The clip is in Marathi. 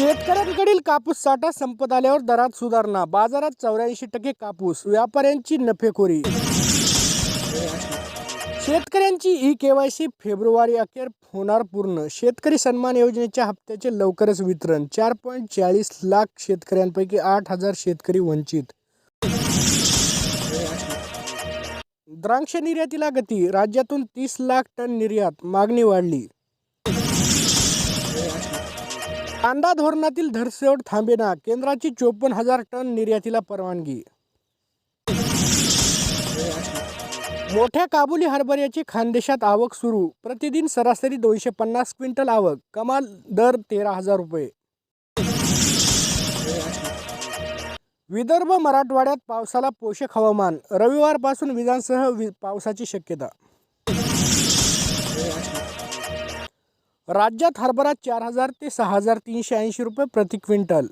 शेतकऱ्यांकडील कापूस साठा संपत आल्यावर दरात सुधारणा. बाजारात चौऱ्याऐंशी टक्के कापूस व्यापाऱ्यांची नफेखोरी. शेतकऱ्यांची ई केवायसी फेब्रुवारी अखेर होणार पूर्ण. शेतकरी सन्मान योजनेच्या हप्त्याचे लवकरच वितरण. चार पॉईंट चाळीस लाख शेतकऱ्यांपैकी आठ हजार शेतकरी वंचित. द्राक्ष निर्यातीला गती. राज्यातून तीस लाख टन निर्यात. मागणी वाढली. कांदा धोरणातील धरसेवट थांबेना केंद्राची चोपन्न हजार टन निर्यातीला परवानगी. मोठ्या काबुली हरभऱ्याची खानदेशात आवक सुरू. प्रतिदिन सरासरी दोनशे पन्नास क्विंटल आवक कमाल दर तेरा हजार रुपये. विदर्भ मराठवाड्यात पावसाला पोषक हवामान रविवारपासून विजांसह वि पावसाची शक्यता. राज्यात हरभरा चार हजार ते सहा हजार तीनशे ऐंशी रुपये प्रति क्विंटल.